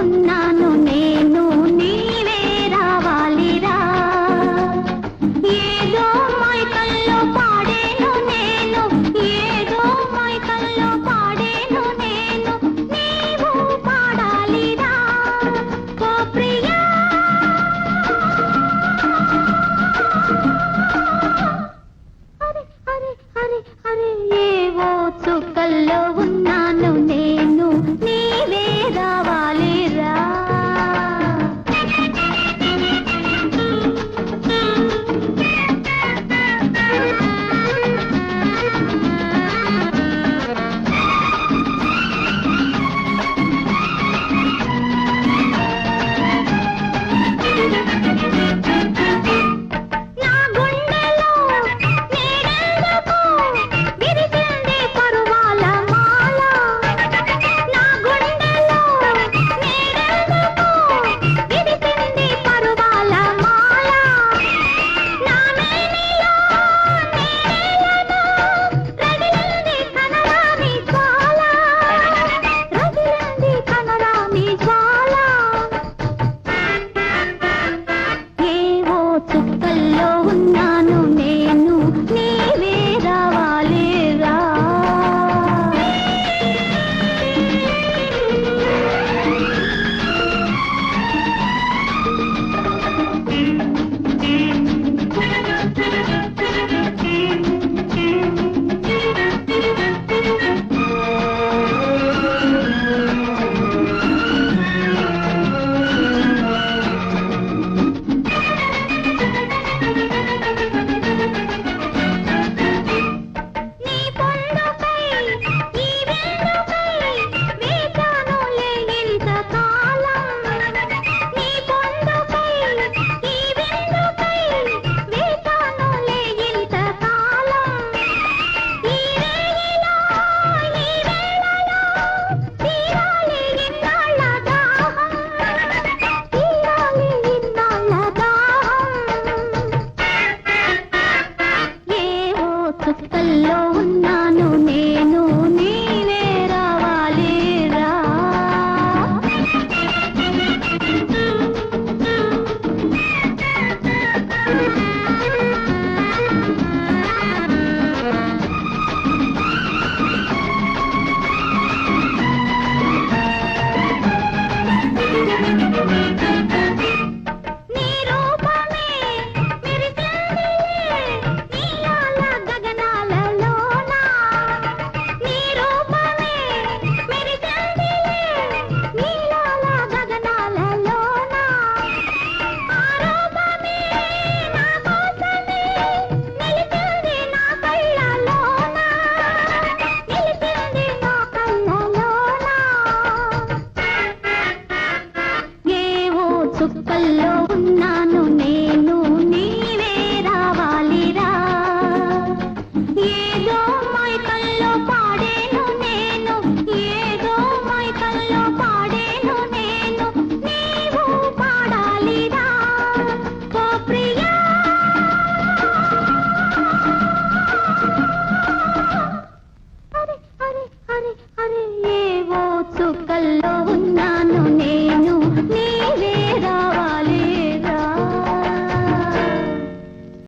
ఉన్నాను సత్తల్లో ఉన్నాను నేను నీవే రావాలి రా. చుక్కల్లో ఉన్నాను నేను నీవే రావాలిరా. ఏదో మైకల్లో పాడేను నేను ఏదో మైకల్లో పాడేను నేను నీవు పాడాలిరా. ఓ ప్రియా. అరే అరే అరే అరే ఏవో చుక్కల్లో